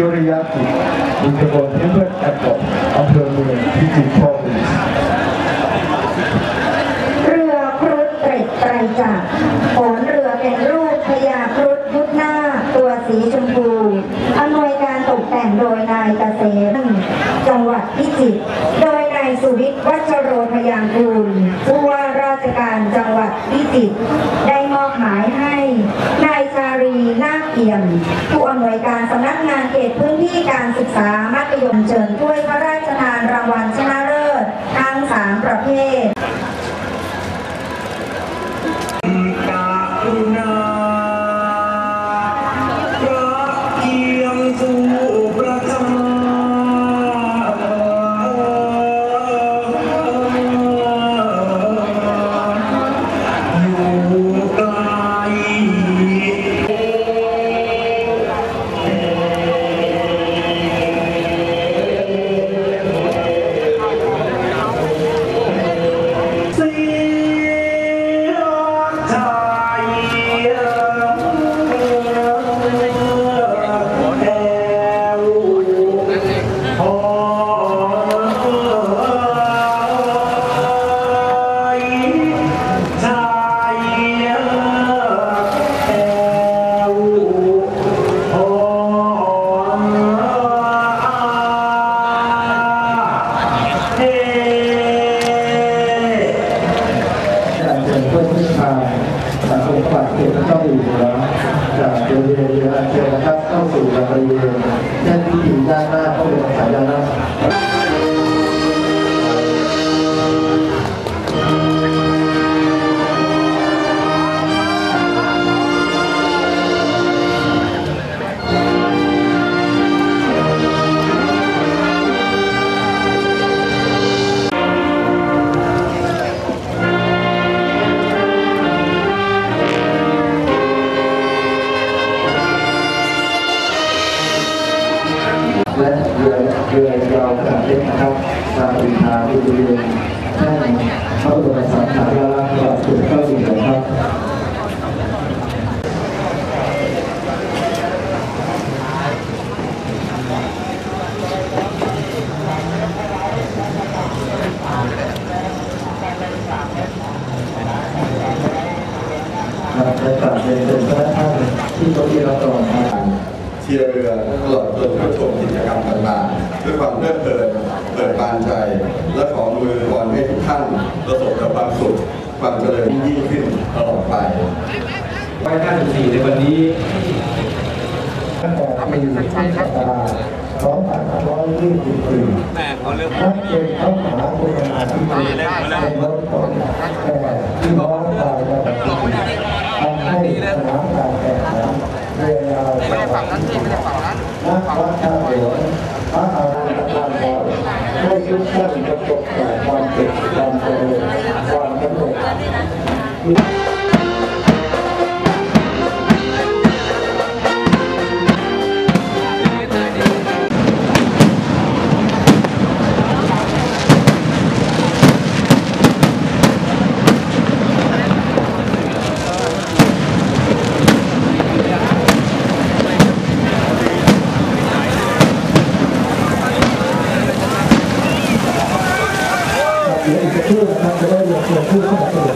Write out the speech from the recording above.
ยุริยกิจบุญกบลเพื่อนแอปเปิลอำเภอเมืองพิจิตรพรเรือครุฑเตร็ดไตรจักรโขนเรือเป็นรูปพญาครุฑยุทธนาตัวสีชมพูอำนวยการตกแต่งโดยนายเกษมจังหวัดพิจิตร โดยนายสุวิทย์วัชโรพยางกูลผู้ว่าราชการจังหวัดพิจิตร ได้มอบหมายให้ รีนาคเอี่ยม ผู้อำนวยการสำนักงานเขตพื้นที่การศึกษามัธยมเชิญถ้วยพระราชทานรางวัลชนะเลิศทั้งสามประเภท ตพระเข้าอยู่หัวจากบรงเรียนเรืออันเชิญนะครับเข้าสู่บริเวณแท่นที่ด้านหน้าพระบรมสายานหน้า เรือยาวขนาดเล็กนะครับตามปริทาที่บริเวณแท่นพระบรมสารีริกธาตุสุพรรณบุรีนะครับครับและกราบเรียนเชิญพระท่านที่ต๊ะที่เรับรองครับ เชียร์เรือตลอดจนเข้ชมกิจกรรมต่างๆด้วยความเพลิดเพลินเปิดบานใจ และขอมือพรให้ทุกท่านประสบกับความสุขความเจริญยิ่งขึ้นตลอดไปไว้54ในวันนี้ตั้งแต่ปีพุทธศักราช2524นักเรียนเข้ามหาวิทยาลัยที่ดีเป็นรถตนแต่ที่น้องฝ่ายระดับทำให้สนามการ นั้นสิไม่ได้ฝั่งนั้นนักวัดชาหลวงพระอาราธนาบอยได้ยุคท่านประสบแต่ความเจ็บความเจริญความสำเร็จ เดี๋ยวอีกสักครู่นะครับจะได้เรียนเชิญผู้สนับสนุน